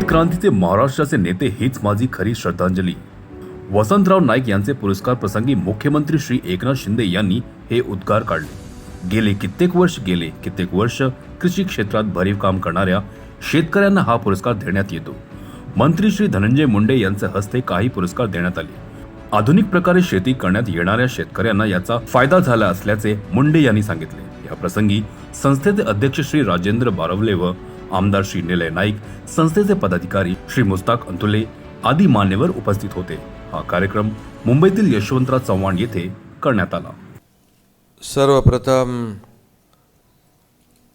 क्रांतीचे महाराष्ट्राचे नेते हीच माझी खरी श्रद्धांजली. वसंतराव नाईक यांचे पुरस्कार प्रसंगी मुख्यमंत्री श्री एकनाथ शिंदे यांनी हे उद्गार काढले. गेले कित्येक वर्ष गेले कित्येक वर्ष कृषी क्षेत्रात भरीव काम करणाऱ्या शेतकऱ्यांना हा पुरस्कार देण्यात येतो. मंत्री श्री धनंजय मुंडे यांच्या हस्ते काही पुरस्कार देण्यात आले. आधुनिक प्रकारे शेती करण्यात येणाऱ्या शेतकऱ्यांना याचा फायदा झाला असल्याचे मुंडे यांनी सांगितले. या प्रसंगी संस्थेचे अध्यक्ष श्री राजेंद्र बारवले व आमदार श्री निलय नाईक संस्थेचे पदाधिकारी श्री मुस्ताक अंतुले आदी मान्यवर उपस्थित होते. हा कार्यक्रम मुंबईतील यशवंतराव चव्हाण येथे करण्यात आला. सर्वप्रथम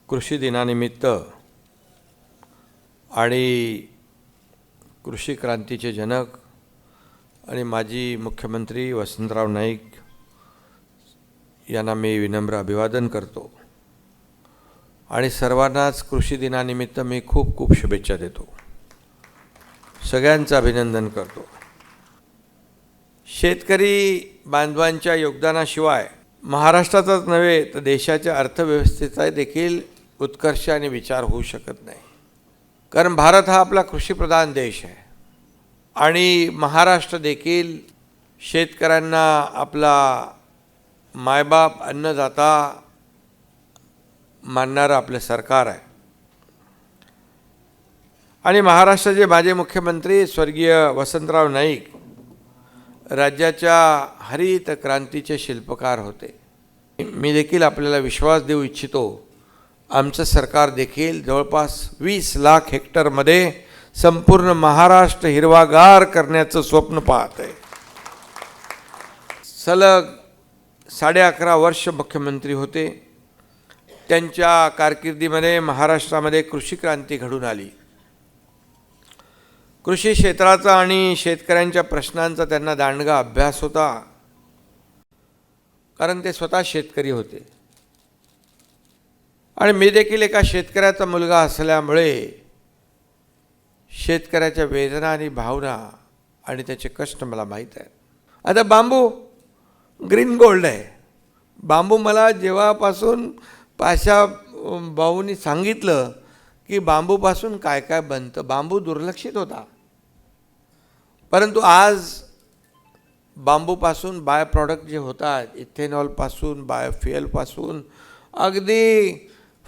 कृषी दिनानिमित्त आणि कृषी क्रांतीचे जनक आणि माजी मुख्यमंत्री वसंतराव नाईक यांना मी विनम्र अभिवादन करतो. आणि सर्वांनाच कृषी दिनानिमित्त मी खूप खूप शुभेच्छा देतो. सगळ्यांचं अभिनंदन करतो. शेतकरी बांधवांच्या योगदानाशिवाय महाराष्ट्राचाच नव्हे तर देशाच्या अर्थव्यवस्थेचा देखील उत्कर्ष आणि विचार होऊ शकत नाही. कारण भारत हा आपला कृषीप्रधान देश आहे. आणि महाराष्ट्र देखील शेतकऱ्यांना आपला मायबाप अन्नदाता मानणारं आपलं सरकार आहे. आणि महाराष्ट्राचे माजी मुख्यमंत्री स्वर्गीय वसंतराव नाईक राज्याच्या हरित क्रांतीचे शिल्पकार होते. मी देखील आपल्याला विश्वास देऊ इच्छितो आमचं सरकार देखील जवळपास वीस लाख हेक्टरमध्ये संपूर्ण महाराष्ट्र हिरवागार करण्याचं स्वप्न पाहत आहे. सलग साडे अकरा वर्ष मुख्यमंत्री होते. त्यांच्या कारकिर्दीमध्ये महाराष्ट्रामध्ये कृषी क्रांती घडून आली. कृषी क्षेत्राचा आणि शेतकऱ्यांच्या प्रश्नांचा त्यांना दांडगा अभ्यास होता. कारण ते स्वतः शेतकरी होते. आणि मी देखील एका शेतकऱ्याचा मुलगा असल्यामुळे शेतकऱ्याच्या वेदना आणि भावना आणि त्याचे कष्ट मला माहीत आहे आता बांबू ग्रीन गोल्ड आहे. बांबू मला जेव्हापासून पाशा भाऊनी सांगितलं की बांबूपासून काय काय बनतं. बांबू दुर्लक्षित होता. परंतु आज बांबूपासून बाय प्रॉडक्ट जे होतात इथेनॉलपासून बायोफ्युएलपासून अगदी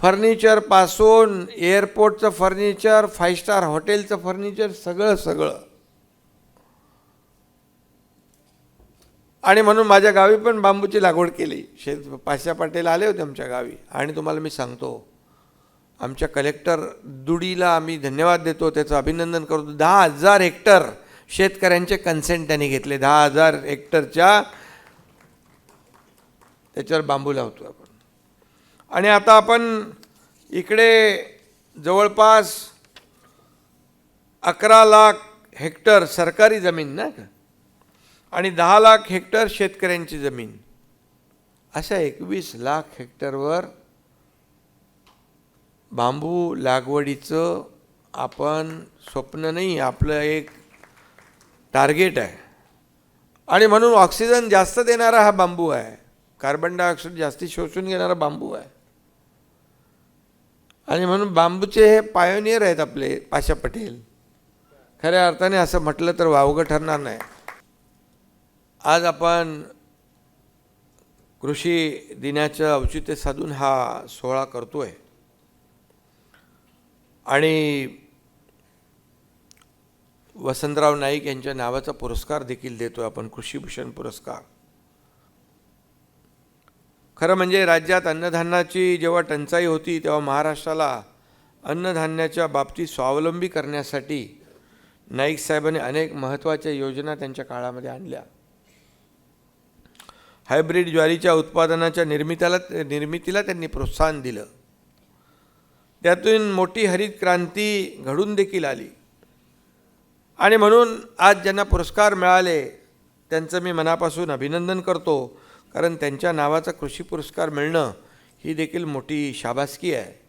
फर्निचरपासून एअरपोर्टचं फर्निचर फाय स्टार हॉटेलचं फर्निचर सगळं सगळं. आणि म्हणून माझ्या गावी पण बांबूची लागवड केली. शेत पाशा पाटील आले होते आमच्या गावी. आणि तुम्हाला मी सांगतो आमच्या कलेक्टर दुडीला आम्ही धन्यवाद देतो त्याचं अभिनंदन करतो. दहा हजार हेक्टर शेतकऱ्यांचे कन्सेंट त्यांनी घेतले. दहा हजार हेक्टरच्या त्याच्यावर बांबू लावतो आपण. आणि आता आपण इकडे जवळपास अकरा लाख हेक्टर सरकारी जमीन ना का? आणि दहा लाख हेक्टर शेतकऱ्यांची जमीन. अशा एकवीस लाख हेक्टरवर बांबू लागवडीचं आपण स्वप्न नाही आपलं एक टार्गेट आहे. आणि म्हणून ऑक्सिजन जास्त देणारा हा बांबू आहे. कार्बन डायऑक्साईड जास्ती शोषून घेणारा बांबू आहे. आणि म्हणून बांबूचे हे पायोनियर आहेत आपले पाशा पटेल. खऱ्या अर्थाने असं म्हटलं तर वावगं ठरणार नाही. आज आपण कृषी दिनाचं औचित्य साधून हा सोहळा करतो आहे आणि वसंतराव नाईक यांच्या नावाचा पुरस्कार देखील देतो आपण कृषीभूषण पुरस्कार. खरं म्हणजे राज्यात अन्नधान्याची जेव्हा टंचाई होती तेव्हा महाराष्ट्राला अन्नधान्याच्या बाबतीत स्वावलंबी करण्यासाठी नाईक साहेबांनी अनेक महत्त्वाच्या योजना त्यांच्या काळामध्ये आणल्या. हायब्रिड ज्वारीच्या उत्पादनाच्या निर्मितीला निर्मितीला त्यांनी प्रोत्साहन दिलं. त्यातून मोठी हरित क्रांती घडून देखील आली. आणि म्हणून आज ज्यांना पुरस्कार मिळाले त्यांचं मी मनापासून अभिनंदन करतो. कारण त्यांच्या नावाचा कृषी पुरस्कार मिळणं ही देखील मोठी शाबासकी आहे.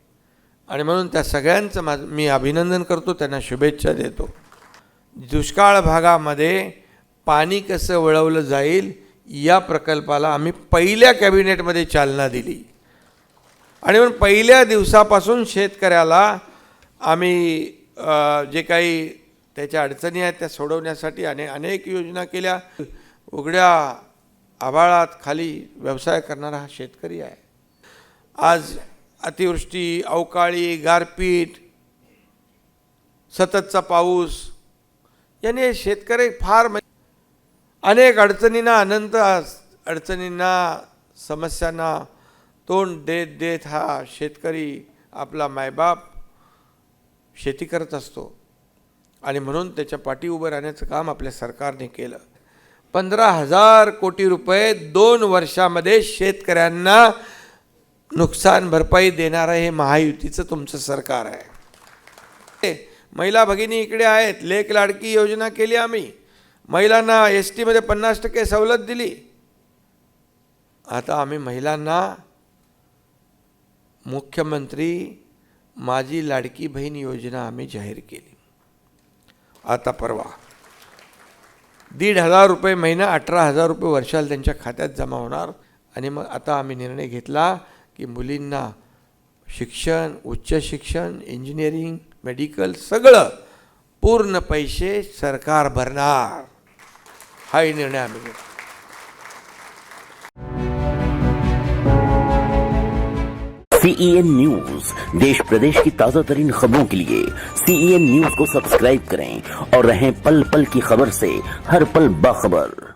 आणि म्हणून त्या सगळ्यांचं माझं मी अभिनंदन करतो त्यांना शुभेच्छा देतो. दुष्काळ भागामध्ये पाणी कसं वळवलं जाईल या प्रकल्पाला आम्ही पहिल्या कॅबिनेटमध्ये चालना दिली. आणि म्हणून पहिल्या दिवसापासून शेतकऱ्याला आम्ही जे काही त्याच्या अडचणी आहेत त्या सोडवण्यासाठी अने अनेक योजना केल्या. उघड्या आभाळात खाली व्यवसाय करणारा हा शेतकरी आहे. आज अतिवृष्टी अवकाळी गारपीट सततचा पाऊस याने शेतकरी फार म्हणजे अनेक अडचणींना अनंत अडचणींना समस्यांना तोंड देत देत हा शेतकरी आपला मायबाप शेती करत असतो. आणि म्हणून त्याच्या पाठी उभं राहण्याचं काम आपल्या सरकारने केलं. पंधरा हजार कोटी रुपये दोन वर्षामध्ये शेतकऱ्यांना नुकसान भरपाई देणारं हे महायुतीचं तुमचं सरकार आहे. महिला भगिनी इकडे आहेत. लेख लाडकी योजना केली आम्ही. महिलांना एस टीमध्ये पन्नास टक्के सवलत दिली. आता आम्ही महिलांना मुख्यमंत्री माझी लाडकी बहीण योजना आम्ही जाहीर केली. आता परवा. दीड हजार रुपये महिना अठरा हजार रुपये वर्षाला त्यांच्या खात्यात जमा होणार. आणि मग आता आम्ही निर्णय घेतला की मुलींना शिक्षण उच्च शिक्षण इंजिनिअरिंग मेडिकल सगळं पूर्ण पैसे सरकार भरणार. हाही निर्णय आम्ही घेतला. सीईएन न्यूज़ देश प्रदेश की ताज़ा तरीन खबरों के लिए सीईएन न्यूज़ को सब्सक्राइब करें और रहें पल पल की खबर से हर पल बाखबर।